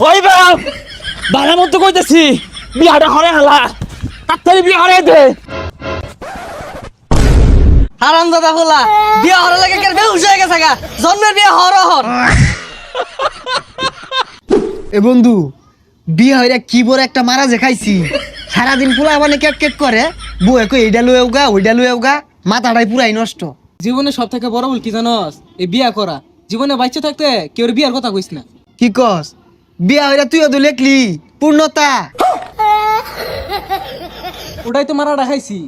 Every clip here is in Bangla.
ওই বাপ বালা মতো কইতেছি বিয়াটা হরে হালা তাড়াতাড়ি বিয়া হরে দে। হারাম দাদা বিয়া হওয়ার লাগে কেন বেহুশ হয়ে গেছে গা জন্মের বিয়া হর হর এ বন্ধু বিয়ে হইরা কি বড় একটা মারা যে খাইছি? সারাদিন পুরা মানে কেক কেক করে বউ একো এইটা লুয়ে উগা ওইটা লুয়ে উগা মাথাটাই পুরাই নষ্ট। জীবনে সব থেকে বড় ভুল কি জানস? এই বিয়া করা। জীবনে বাচ্চা থাকতে কেউ বিয়ার কথা কইস না। কি কস? বিয়া হইরা তুইও তো লেখলি পূর্ণতা। ওটাই তো মারা রাখাইছি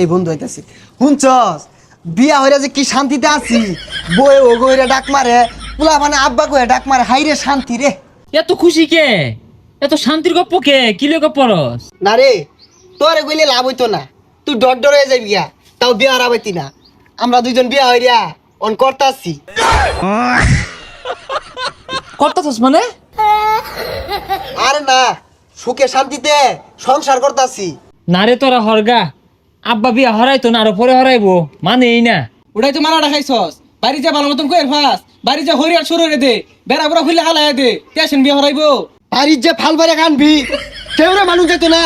এই বন্ধু হইতাছি শুনছস? বিয়া হইরা যে কি শান্তিতে আছি? বউ ও গইরা ডাক মারে পুলা মানে আব্বা কয়ে ডাক মারে হাইরে শান্তি রে। এত খুশি কে? এত শান্তির গপ্প কে? কি লে গপ্প রস না রে তোরে কইলে লাভ হইতো না। তুই ডর ডর হয়ে যাবি গিয়া তাও বিয়া হারাবাইতি না। আমরা দুইজন বিয়া হইরা অন করতাছি করতেছস মানে? আরে না সুখে শান্তিতে সংসার করতাছি। না রে তোরা হরগা আব্বা বিয়া হরাইতো না আরও পরে হরাইবো মানে এই না। ওটাই তো মারা রাখাইছস বাড়ি যা ভালো মতন কয়ের ফাস বাড়ি যা হরিয়ার সরে রে দে বেড়া বুড়া খুলে হালাই দে টেনশন বিয়া হরাইবো। বাড়ির যে ফাল বাড়ি কানবি কেউ রে মানুষ যেত না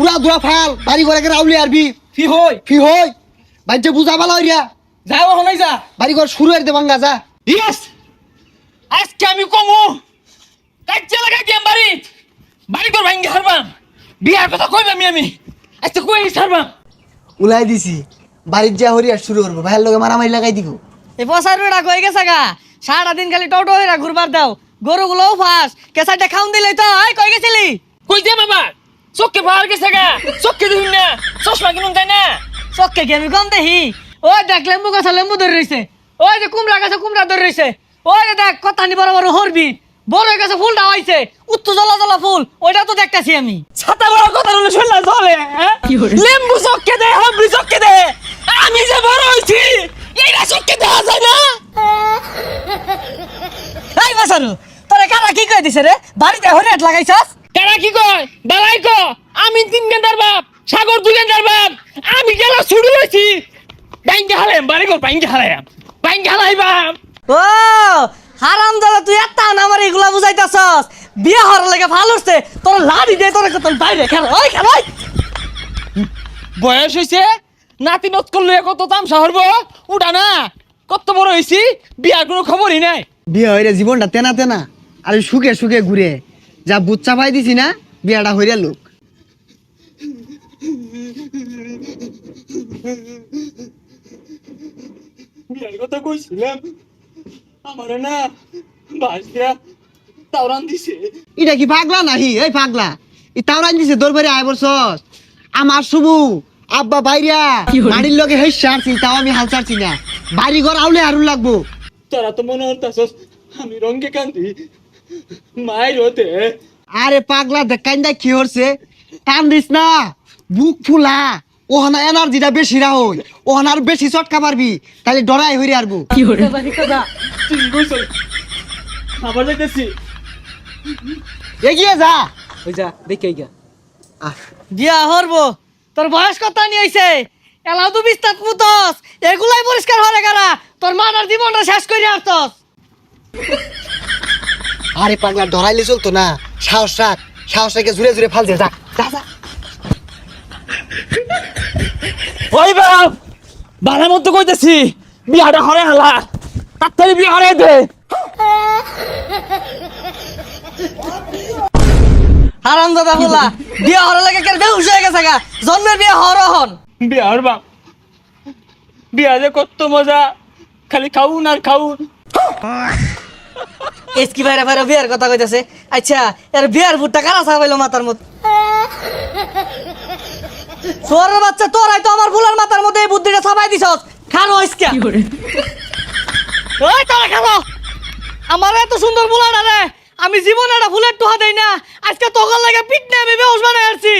উড়া দুরা ফাল বাড়ি ঘরে করে আউলি আরবি। ফি হই। ফি হই বাড়ি যে বুঝা ভালো হইয়া। যাও হনাই যা। বাড়ি ঘর শুরু হইতে ভাঙ্গা যা। ইয়েস আজকে আমি কমু। কাজে লাগাই দিয়াম বাড়ি। বাড়ি তোর ভাঙ্গি হারবাম বিয়ার কথা কইবামি আমি? আজকে কই হারবাম উলাই দিছি। বাড়ির যা হরিয়া শুরু করব ভাইয়ের লোকে মারামারি লাগাই দিব। এই পচার বেড়া কই গেছে গা? সারাদিন খালি টোটো হইরা ঘুরবার দাও। গরুগুলোও ফাঁস। কেসাইটা খাউন দিলে তো আই কই গেছিলি? কই দে বাবা চোখকে পাওয়ার গেছে গা। চোখকে দিন না। চশমা কিনুন তাই না। চক্কে কি আমি কম দেখি? ওই দেখ লেম্বু গাছ লেম্বু ধরে রইছে। ওই যে কুমড়া গাছে কুমড়া ধরে রইছে। ওই যে দেখ কথা নি বড় বড় হরবি বড় গাছে ফুলটা হইছে উত্তর জ্বলা জ্বলা ফুল ওইটা তো দেখতাছি আমি। ছাতা বড় কথা হলো শুনলা চলে হ্যাঁ? লেম্বু চোখকে দে হাবড়ি চোখকে দে। আমি যে বড় হইছি এইটা চোখকে দেখা যায় না। এই বাসারু তোরে কারা কি কই দিছে রে? বাড়িতে হরিয়াট লাগাইছস? কারা কি কয়? বালাই ক আমি তিন গেন্দার বাপ সাগর দুই গেন্দার বাপ আমি গেলা ছুড়ি লইছি। বাইঙ্গে হালাম বাড়ি কর বাইঙ্গে হালাম বাইঙ্গে হালাইবাম। ও হারাম দাদা তুই এত আমার এগুলা বুঝাইতাছস। বিয়ে হওয়ার লাগে ভালো হচ্ছে। তোর লাড়ি দে তোর তোর বাইরে খেল। ওই খেল ওই। বয়স হইছে? নাতি নত করলে কত তামসা হরব উঠা না। কত বড় হইছি? বিয়ার কোনো খবরই নাই। বিয়ে হইরে জীবনটা তেনা তেনা আর সুখে সুখে ঘুরে। যা বুচ্চা পাই দিছি না বিয়াটা হইরা লোক। বিয়ার কথা কইছিলাম। আমারে না বাস দিয়া তাওরান দিছে। এটা কি পাগলা নাহি? এই পাগলা। ই তাওরান দিছে তোর বাড়ি আয় বলছস। আমার শুভু আব্বা বাইরিয়া বাড়ির লগে হেই সারছি তাও আমি হাল ছাড়ছি না। বাড়ি ঘর আউলে আরুন লাগবো। তোরা তো মনে হতাছস আমি রঙ্গে কান্দি মায়ের হতে। আরে পাগলা দেখাইন কি হরছে। টান দিস না বুক ফুলা। ওহানা এনার্জিটা বেশি রা হই ওহানা আর বেশি চটকা পারবি তাহলে ডরাই হইরে আরবো তুই কইছ আবার যাইতেছি এগিয়ে যা। ওই যা দেখে গা। আহ, বিয়া হরবো। তোর বয়স কত নিয়ে এলাও তো বিস্তার পুতস। এগুলাই পরিষ্কার হলে গারা তোর মানার জীবনটা শেষ করে আসতস আরে পাগলা ডরাইলে চলতো না। সাহস রাখ। সাহস রেখে জুড়ে জুড়ে ফাল যা। যা, যা। ওই বাপ! বালা মতো কইতেছি। বিয়াটা হরে হালা তাড়াতাড়ি বিয়া হরে দে। হারাম দাদা বলা বিয়া হওয়ার লাগে কেন বেহুশ হয়ে গেছে গা? জন্মের বিয়া হর হন বিয়া হর বাপ বিয়া যে কত মজা খালি খাউন আর খাউন। এসকি ভাইরা ভাইরা বিয়ার কথা কইতাছে? আচ্ছা এর বিয়ার ভুট্টা কারা ছাপাইলো মাথার মধ্যে? তোর বাচ্চা তোরাই তো আমার ফুলের মাথার মধ্যে এই বুদ্ধিটা ছাপাই দিছস। খানো ইসকা ওই তোরা খাব। আমার এত সুন্দর ফুলাটা রে আমি জীবনে একটা ফুলের টোহা দেই না। আজকে তোকার লাগে পিটনে আমি বেহস বানাই আসছি